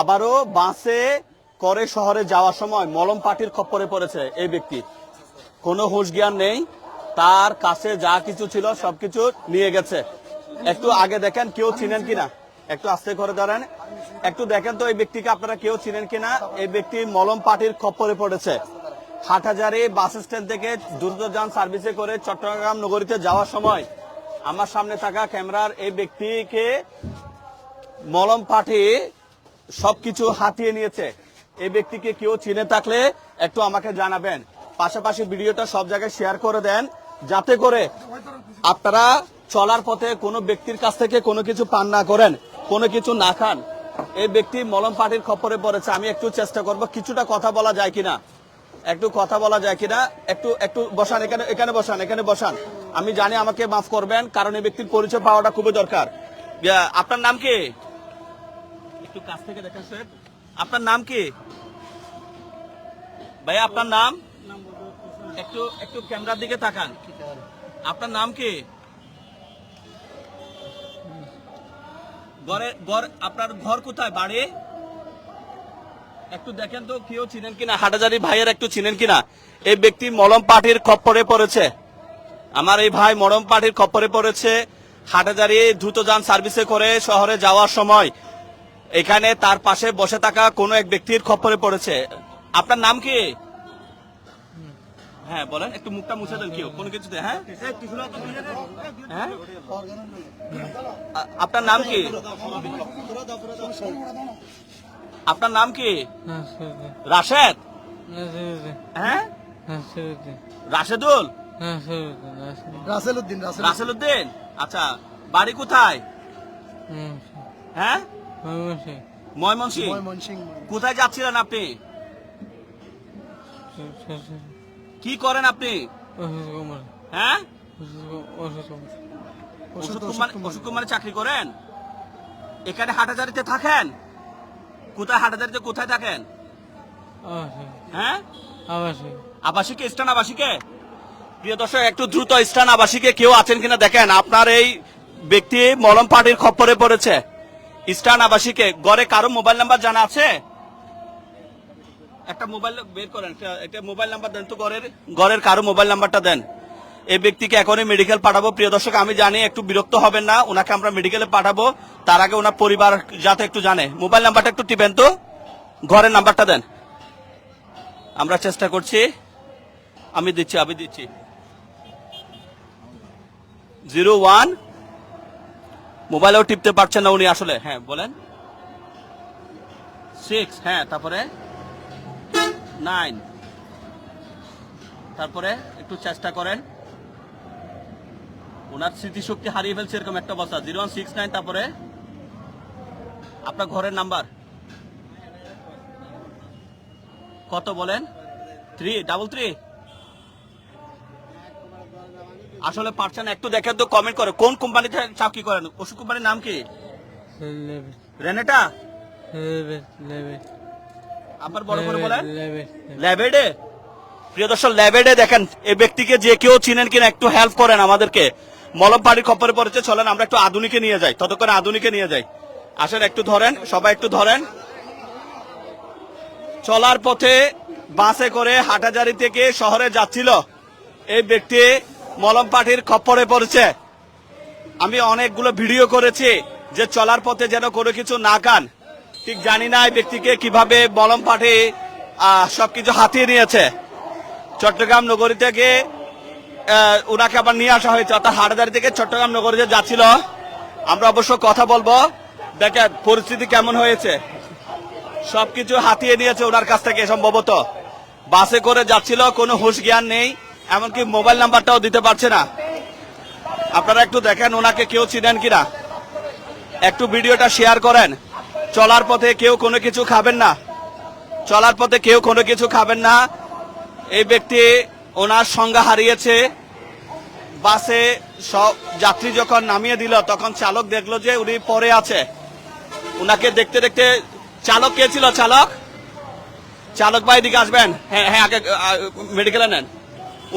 আবারও বাসে করে শহরে যাওয়ার সময় মলম পাটির খপ্পরে পড়েছে এই ব্যক্তি। কোনো হুঁশ জ্ঞান নেই, তার কাছে যা কিছু ছিল সবকিছু নিয়ে গেছে। একটু আগে দেখেন কেউ চিনেন কিনা? একটু আস্তে করে দাঁড়ান একটু দেখেন তো এই ব্যক্তিকে আপনারা কেউ চিনেন কিনা? এই ব্যক্তি মলম পাটির খপ্পরে পড়েছে। হাটহাজারি বাস স্ট্যান্ড থেকে দ্রুতযান সার্ভিসে করে চট্টগ্রাম নগরীতে যাওয়ার সময় আমার সামনে থাকা ক্যামেরার এই ব্যক্তিকে মলম পাঠি সবকিছু হাতিয়ে নিয়েছে। এই ব্যক্তিকে কেউ চিনে থাকলে একটু আমাকে জানাবেন। পাশাপাশি ভিডিওটা সব জায়গায় শেয়ার করে দেন, যাতে করে আপনারা চলার পথে কোনো ব্যক্তির কাছ থেকে কোনো কিছু পান না করেন, কোনো কিছু না খান। এই ব্যক্তি মলম পাটির খপরে পড়েছে। আমি একটু চেষ্টা করব, কিছুটা কথা বলা যায় কিনা। একটু কথা বলা যায় কিনা? একটু একটু বসান, এখানে এখানে বসান এখানে বসান। আমি জানি আমাকে মাফ করবেন, কারণ এই ব্যক্তির পরিচয় পাওয়াটা খুবই দরকার। আপনার নাম কি? একটু কাছ থেকে দেখেন স্যার আপনার নাম কি? ভাইয়া, আপনার নাম? একটু একটু ক্যামেরার দিকে তাকান। আপনার নাম কি? ঘরে, ঘর, আপনার ঘর কোথায়? বাড়ি? একটু দেখেন তো কেউ চিনেন কিনা? হাটাজারি ভাইয়ের একটু চিনেন কিনা? এই ব্যক্তি মলম পাটির খপ্পরে পড়েছে। আমার এই ভাই মলম পাটির খপ্পরে পড়েছে। হাটাজারি দ্রুতযান সার্ভিসে করে শহরে যাওয়ার সময় এখানে তার পাশে বসে থাকা কোনো এক ব্যক্তির খপ্পরে পড়েছে। আপনার নাম কি? হ্যাঁ বলেন, একটু মুখটা মুছে দেন কেউ, কোনো কিছুতে হ্যাঁ? হ্যাঁ? আপনার নাম কি? আপনার নাম কি? রাশেদ? হ্যাঁ? রাশেদুল? রাসেল উদ্দিন রাসেল উদ্দিন আচ্ছা বাড়ি কোথায়? হ্যাঁ? ময়মনসিং কোথায় যাচ্ছিলেন আপনি? কি করেন আপনি? হ্যাঁ? ওষুধ কুমারে। চাকরি করেন? এখানে হাটাজারিতে থাকেন? কোথায় হাটাজারিতে কোথায় থাকেন? হ্যাঁ? আবাসিকে স্থান আবাসিকে? প্রিয় দর্শক একটু দ্রুত স্থান আবাসিকে কেউ আছেন কিনা দেখেন। আপনার এই ব্যক্তি মলম পাটির খপ্পরে পড়েছে। স্থান আবাসিকে। গড়ে কারও মোবাইল নাম্বার জানা আছে? একটা মোবাইল বের করেন, একটা মোবাইল নাম্বার দেন তো গড়ের। গড়ের কারও মোবাইল নাম্বারটা দেন। এই ব্যক্তিকে এখনই মেডিকেল পাঠাবো। প্রিয় দর্শক, আমি জানি একটু বিরক্ত হবেন না, ওনাকে আমরা মেডিকেলে পাঠাবো। তার আগে ওনার পরিবার যাতে একটু জানে। মোবাইল নাম্বারটা একটু টিপেন তো। ঘরের নাম্বারটা দেন। আমরা চেষ্টা করছি। আমি দিচ্ছি আমি দিচ্ছি। জিরো ওয়ান মোবাইলেও টিপতে পারছেন না উনি আসলে। হ্যাঁ বলেন। সিক্স হ্যাঁ তারপরে? নাইন তারপরে একটু চেষ্টা করেন। ওনার স্মৃতিশক্তি হারিয়ে ফেলছে এরকম একটা অবস্থা জিরো ওয়ান সিক্স নাইন তারপরে? আপনার ঘরের নাম্বার? কত বলেন? থ্রি ডাবল থ্রি আসলে পারছেন না, একটু দেখেন তো কমেন্ট করে। কোন কোম্পানিতে চাকরি করেন? ওষুধ কোম্পানির নাম কি? রেনেটা? আপনার বড় করে বলেন। ল্যাবেডে প্রিয় দর্শক ল্যাবেডে দেখেন এই ব্যক্তিকে যে কেউ চিনেন কিনা একটু হেল্প করেন আমাদেরকে। মলম পাড়ির খপ্পরে পড়েছে চলেন আমরা একটু আধুনিকে নিয়ে যাই। ততক্ষণ আধুনিকে নিয়ে যাই। আসেন একটু ধরেন সবাই একটু ধরেন। চলার পথে বাসে করে হাটাজারি থেকে শহরে যাচ্ছিল। এই ব্যক্তি মলম পাটির খপ্পরে পড়েছে। আমি অনেকগুলো ভিডিও করেছি যে চলার পথে যেন কোনো কিছু না কান। ঠিক জানি না এই ব্যক্তিকে কীভাবে মলম পাঠে সবকিছু হাতিয়ে নিয়েছে। চট্টগ্রাম নগরী থেকে ওনাকে আবার নিয়ে আসা হয়েছে। অর্থাৎ হাটাদারি থেকে চট্টগ্রাম নগরীতে যাচ্ছিল, আমরা অবশ্য কথা বলব। দেখেন পরিস্থিতি কেমন হয়েছে। সবকিছু হাতিয়ে নিয়েছে ওনার কাছ থেকে সম্ভবত। বাসে করে যাচ্ছিল, কোনো হুঁশ জ্ঞান নেই। এমনকি মোবাইল নাম্বারটাও দিতে পারছে না। আপনারা একটু দেখেন ওনাকে কেউ চিনেন কিনা। একটু ভিডিওটা শেয়ার করেন। চলার পথে কেউ কোনো কিছু খাবেন না। চলার পথে কেউ কোনো কিছু খাবেন না। এই ব্যক্তি ওনার সংজ্ঞা হারিয়েছে। বাসে সব যাত্রী যখন নামিয়ে দিল, তখন চালক দেখল যে উনি পরে আছে। উনাকে দেখতে দেখতে, চালক কে ছিল চালক? চালক ভাই দিকে আসবেন। হ্যাঁ হ্যাঁ আগে মেডিকেলে নেন।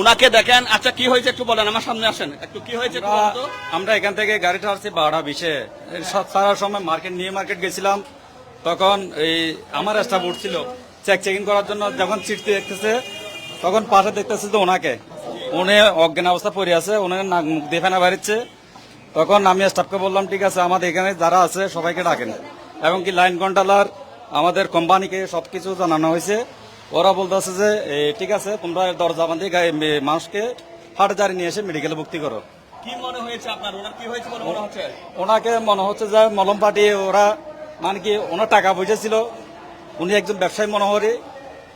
উনাকে দেখেন। আচ্ছা কি হয়েছে একটু বলেন আমার সামনে আসেন। একটু কি হয়েছে তো। আমরা এখান থেকে গাড়িটা আসছি বারোটা বিশে। সারার সময় মার্কেট নিয়ে মার্কেট গেছিলাম। তখন এই আমার স্টাফ উঠছিল চেক চেকিং করার জন্য যখন চিঠি দেখতেছে তখন পাশে দেখতেছে যে ওনাকে। উনি অজ্ঞান অবস্থা পড়ে আছে ওনার নাক মুখ দিয়ে ফেনা বাড়িচ্ছে। তখন আমি স্টাফকে বললাম ঠিক আছে আমাদের এখানে যারা আছে সবাইকে ডাকেন। এবং কি লাইন কন্ট্রোলার আমাদের কোম্পানিকে সবকিছু জানানো হয়েছে। ওরা বলতেছে যে ঠিক আছে তোমরা দরজা বান্ধি মানুষকে হাটজারি নিয়ে এসে মেডিকেলে ভর্তি করো। কি মনে হয়েছে আপনার? ওনার কি হয়েছে মনে হচ্ছে? ওনাকে মনে হচ্ছে যে মলম পাঠিয়ে ওরা মানে কি ওনার টাকা পয়সা ছিল। উনি একজন ব্যবসায়ী মনে করে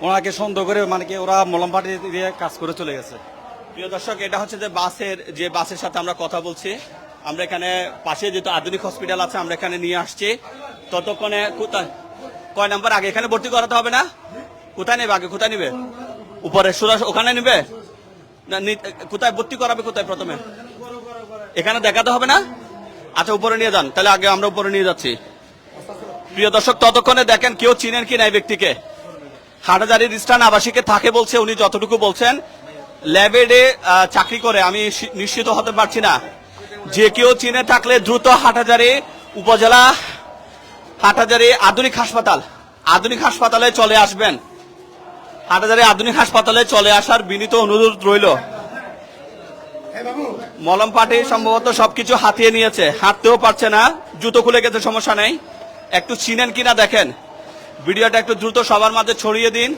ওনাকে সন্দেহ করে মানে কি ওরা মলম পাঠিয়ে দিয়ে কাজ করে চলে গেছে। প্রিয় দর্শক এটা হচ্ছে যে বাসের যে বাসের সাথে আমরা কথা বলছি। আমরা এখানে পাশে যেহেতু আধুনিক হসপিটাল আছে আমরা এখানে নিয়ে আসছি। ততক্ষণে কোথায় কয় নাম্বার? আগে এখানে ভর্তি করাতে হবে না? কোথায় নেবে আগে? কোথায় নেবে? উপরে সুরাস ওখানে নেবে? না কোথায় ভর্তি করাবে কোথায় প্রথমে? এখানে দেখাতে হবে না? আচ্ছা উপরে নিয়ে যান। তাহলে আগে আমরা উপরে নিয়ে যাচ্ছি। প্রিয় দর্শক, ততক্ষণে দেখেন কেউ চিনেন কি না এই ব্যক্তিকে? হাটাজারির স্থান আবাসিকে থাকে বলছে, উনি যতটুকু বলছেন ল্যাবেডে চাকরি করে। আমি নিশ্চিত হতে পারছি না। যে কেউ চিনে থাকলে দ্রুত হাটাজারি উপজেলা হাটাজারি আধুনিক হাসপাতাল, আধুনিক হাসপাতালে চলে আসবেন। হাটাজারি আধুনিক হাসপাতালে চলে আসার বিনীত অনুরোধ রইল। মলম পাটি সম্ভবত সবকিছু হাতিয়ে নিয়েছে। হাঁটতেও পারছে না, জুতো খুলে গেছে, সমস্যা নেই। একটু চিনেন কিনা দেখেন। ভিডিওটা একটু দ্রুত সবার মাঝে ছড়িয়ে দিন।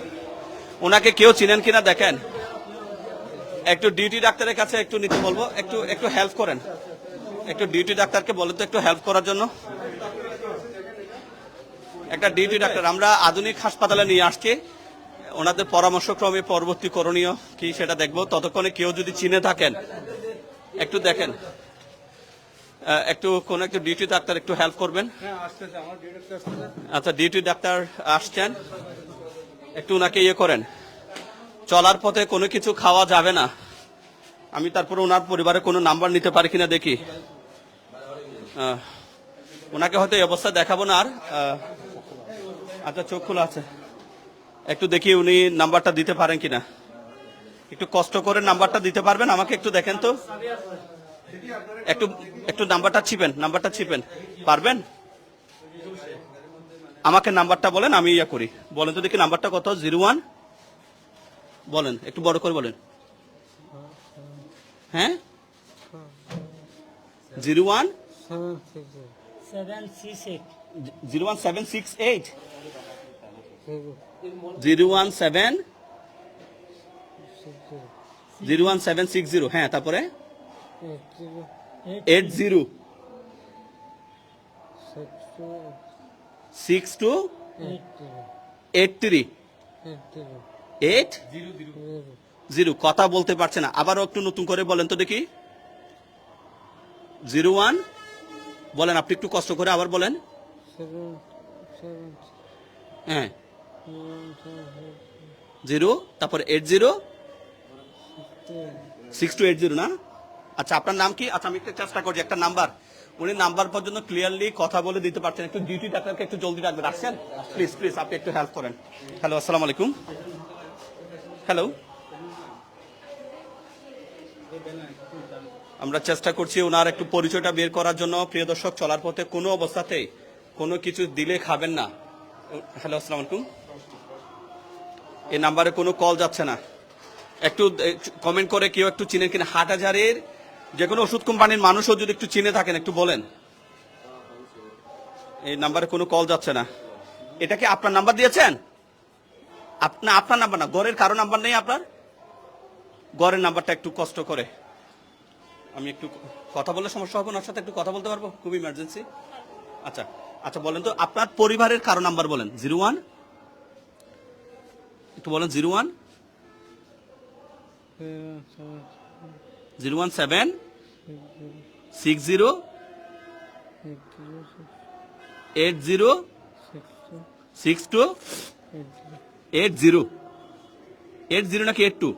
ওনাকে কেউ চিনেন কিনা দেখেন। একটু ডিউটি ডাক্তারের কাছে একটু নিতে বলব। একটু একটু হেল্প করেন। একটু ডিউটি ডাক্তারকে বলেন তো একটু হেল্প করার জন্য। একটা ডিউটি ডাক্তার, আমরা আধুনিক হাসপাতালে নিয়ে আসছি। ওনাদের পরামর্শক্রমে পরবর্তী করণীয় কি সেটা দেখব। ততক্ষণে কেউ যদি চিনে থাকেন একটু দেখেন। একটু কোন একটু ডিউটি ডাক্তার একটু হেল্প করবেন। আচ্ছা ডিউটি ডাক্তার আসছেন। একটু ওনাকে ইয়ে করেন। চলার পথে কোনো কিছু খাওয়া যাবে না। আমি তারপরে ওনার পরিবারের কোনো নাম্বার নিতে পারি কিনা দেখি। ওনাকে হয়তো এই অবস্থা দেখাবো না আর। আচ্ছা চোখ খোলা আছে। একটু দেখি উনি নাম্বারটা দিতে পারেন কিনা। একটু কষ্ট করে নাম্বারটা দিতে পারবেন? আমাকে একটু দেখেন তো। একটু একটু নাম্বারটা ছিপেন নাম্বারটা ছিপেন। পারবেন? আমাকে নাম্বারটা বলেন আমি ইয়া করি। বলেন তো দেখি নাম্বারটা কত? Zero one? বলেন একটু বড় করে বলেন। হ্যাঁ? Zero one? Zero one seven six eight. Zero one seven zero one seven six zero হ্যাঁ তারপরে? Eight zero. Six two eight three. Eight? Zero, কথা বলতে পারছে না। আবারও একটু নতুন করে বলেন তো দেখি। Zero one? বলেন, আপনি একটু কষ্ট করে আবার বলেন। হ্যাঁ। জিরো, তারপর eight zero? Six two eight zero না? আচ্ছা আপনার নাম কি? আচ্ছা আমি একটু চেষ্টা করছি, একটা নাম্বার। উনি নাম্বার পর্যন্ত ক্লিয়ারলি কথা বলে দিতে পারছেন। একটু ডিউটি ডাক্তারকে একটু জলদি রাখবেন। আসছেন? প্লিজ প্লিজ আপনি একটু হেল্প করেন। হ্যালো আসসালামু আলাইকুম। হ্যালো আমরা চেষ্টা করছি ওনার একটু পরিচয়টা বের করার জন্য। প্রিয় দর্শক, চলার পথে কোনো অবস্থাতেই কোনো কিছু দিলে খাবেন না। হ্যালো আসসালামু আলাইকুম। এই নাম্বারে কোনো কল যাচ্ছে না। একটু কমেন্ট করে কেউ একটু চিনেন কিনা। হাট হাজারের যে কোনো ওষুধ কোম্পানির মানুষও যদি একটু চিনে থাকেন, একটু বলেন। এই নাম্বারে কোনো কল যাচ্ছে না। এটা কি আপনার নাম্বার দিয়েছেন? আপ- না, আপনার নাম্বার না গড়ের কারও নাম্বার নেই আপনার? গড়ের নাম্বারটা একটু কষ্ট করে। আমি একটু কথা বললে সমস্যা হবে ওর সাথে একটু কথা বলতে পারব? খুব ইমার্জেন্সি আচ্ছা আচ্ছা বলেন তো, আপনার পরিবারের কারও নাম্বার বলেন। জিরো ওয়ান একটু বলেন, zero one? Zero one seven? Six zero? Eight zero? Six two? Eight zero? Eight zero নাকি এইট টু?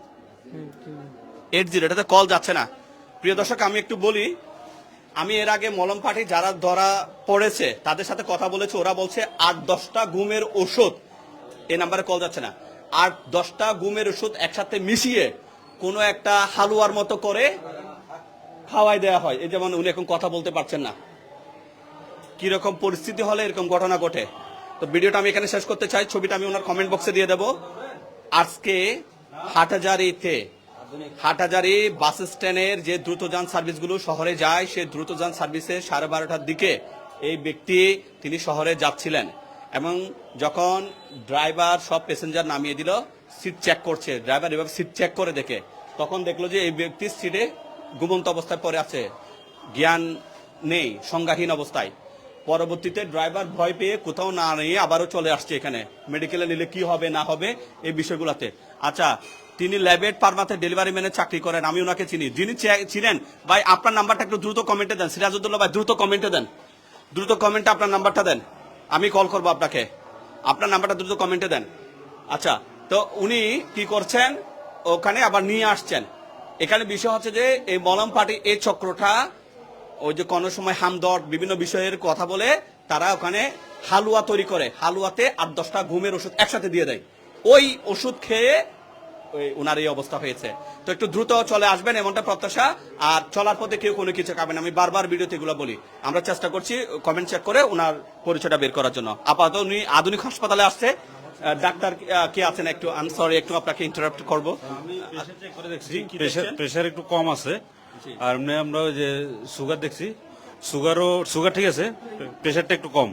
এইট জিরো, এটাতে কল যাচ্ছে না। প্রিয় দর্শক, আমি একটু বলি, আমি এর আগে মলম পাঠি যারা ধরা পড়েছে, তাদের সাথে কথা বলেছে, ওরা বলছে আট দশটা ঘুমের ওষুধ। এই নাম্বারে কল যাচ্ছে না। আট দশটা গুমের ওষুধ একসাথে মিশিয়ে কোনো একটা হালুয়ার মতো করে খাওয়াই দেওয়া হয়। এই যেমন উনি এখন কথা বলতে পারছেন না। কীরকম পরিস্থিতি হলে এরকম ঘটনা ঘটে। তো ভিডিওটা আমি এখানে শেষ করতে চাই। ছবিটা আমি ওনার কমেন্ট বক্সে দিয়ে দেবো। আজকে হাটহাজারিতে, হাটহাজারি বাস স্ট্যান্ডের যে দ্রুতযান সার্ভিসগুলো শহরে যায়, সেই দ্রুতযান সার্ভিসে সাড়ে বারোটার দিকে এই ব্যক্তি তিনি শহরে যাচ্ছিলেন। এবং যখন ড্রাইভার সব প্যাসেঞ্জার নামিয়ে দিল সিট চেক করছে। ড্রাইভার এভাবে সিট চেক করে দেখে। তখন দেখল যে এই ব্যক্তির সিটে ঘুমন্ত অবস্থায় পড়ে আছে। জ্ঞান নেই, সংজ্ঞাহীন অবস্থায়। পরবর্তীতে ড্রাইভার ভয় পেয়ে কোথাও না নিয়ে আবারও চলে আসছে এখানে। মেডিকেলে নিলে কি হবে, না হবে, এই বিষয়গুলোতে। আচ্ছা তিনি ল্যাবেট পারমাতে ডেলিভারি ম্যানের চাকরি করেন, আমি ওনাকে চিনি। যিনি চিনেন ভাই, আপনার নাম্বারটা একটু দ্রুত কমেন্টে দেন। সিরাজউদ্দৌলা, ভাই, দ্রুত কমেন্টে দেন। দ্রুত কমেন্টে আপনার নাম্বারটা দেন। আমি কল করব আপনাকে। আপনার নাম্বারটা দ্রুত কমেন্টে দেন। আচ্ছা তো উনি কি করছেন? ওখানে আবার নিয়ে আসছেন। এখানে বিষয় হচ্ছে যে, এই মলম পার্টি এই চক্রটা, ওই যে কোনো সময় হামদর বিভিন্ন বিষয়ের কথা বলে তারা ওখানে হালুয়া তৈরি করে। হালুয়াতে আট দশটা ঘুমের ওষুধ একসাথে দিয়ে দেয়। ওই ওষুধ খেয়ে ওনার এই অবস্থা হয়েছে। তো একটু দ্রুত চলে আসবেন এমনটা প্রত্যাশা আর চলার পথে কেউ কোনো কিছু খাবেন আমি বারবার ভিডিওতে এগুলো বলি। আমরা চেষ্টা করছি কমেন্ট চেক করে ওনার পরিচয়টা বের করার জন্য। আপাতত উনি আধুনিক হাসপাতালে আসছে। ডাক্তার কে আছেন একটু? আমি সরি একটু আপনাকে ইন্টারাপ্ট করব। প্রেশার? একটু কম আছে। আর আমরা যে সুগার দেখছি। সুগারও সুগার ঠিক আছে প্রেশারটা একটু কম।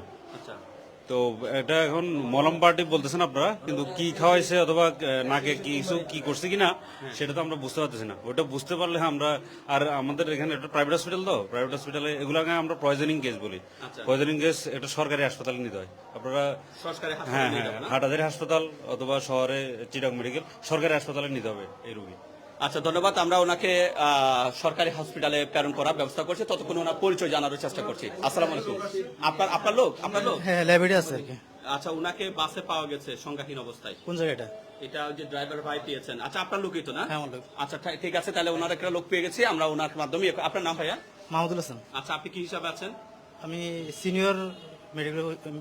তো এটা এখন মলম পার্টি বলতেছেন আপনারা কিন্তু কি খাওয়াইছে অথবা নাকে কিছু কি করছে কিনা সেটা তো আমরা বুঝতে পারতেছি না ওটা বুঝতে পারলে আমরা আর আমাদের এখানে একটা প্রাইভেট হসপিটাল তো প্রাইভেট হসপিটালে এগুলোকে আমরা পয়জনিং কেস বলি আচ্ছা। পয়জনিং কেস এটা সরকারি হাসপাতালে নিতে হয় আপনারা সরকারি হ্যাঁ হ্যাঁ? হাটাজারি হাসপাতাল অথবা শহরে চিটাং মেডিকেল সরকারি হাসপাতালে নিতে হবে এই রুগী আচ্ছা ধন্যবাদ। আমরা ওনাকে সরকারি হসপিটালে প্রেরণ করার ব্যবস্থা করছি। ততক্ষণ ওনার পরিচয় জানার চেষ্টা করছি। আসসালাম আলাইকুম। আপনার আপনার লোক আপনার লোক? হ্যাঁ ল্যাবেটে আছে আচ্ছা ওনাকে বাসে পাওয়া গেছে সংজ্ঞাহীন অবস্থায়। কোন জায়গাটা? এটা যে ড্রাইভার ভাই পেয়েছেন আচ্ছা আপনার লোকই তো না? হ্যাঁ, লোক। আচ্ছা ঠিক- ঠিক আছে তাহলে ওনার একটা লোক পেয়ে গেছি। আমরা ওনার মাধ্যমে আপনার নাম ভাইয়া? মাহমুদুল হাসান। আচ্ছা আপনি কি হিসাবে আছেন? আমি সিনিয়র মেডিকেল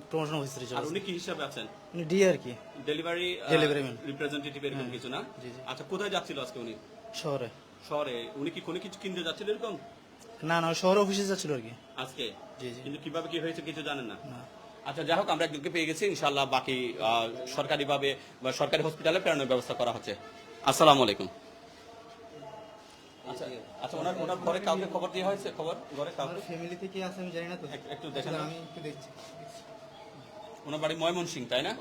প্রমোশন অফিসার আর হিসেবে উনি কি হিসাবে আছেন? ডি আর কি। Delivery Delivery man. রিপ্রেজেন্টেটিভ এরকম কিছু না? জি, জি। আচ্ছা কোথায় যাচ্ছিল আজকে উনি? শহরে। শহরে। উনি কি কোনো কিছু কিনতে যাচ্ছিল এরকম? না না শহরে অফিসে যাচ্ছিল আর কি। আজকে? জি, জি। কিন্তু কীভাবে কি হয়েছে কিছু জানেন না? না। আচ্ছা যাই হোক আমরা একজনকে পেয়ে গেছি ইনশাল্লাহ বাকি আহ, সরকারিভাবে বা সরকারি হসপিটালে প্রেরণের ব্যবস্থা করা হচ্ছে। আসসালামু আলাইকুম। আচ্ছা আচ্ছা ওনার ওনার ঘরে কাউকে খবর দেওয়া হয়েছে? খবর? ঘরে কাউকে? ফ্যামিলিতে কি আছে আমি জানি না তো। এক- একটু দেখেন আমি একটু দেখছি। ওনার বাড়ি ময়মনসিং তাই না?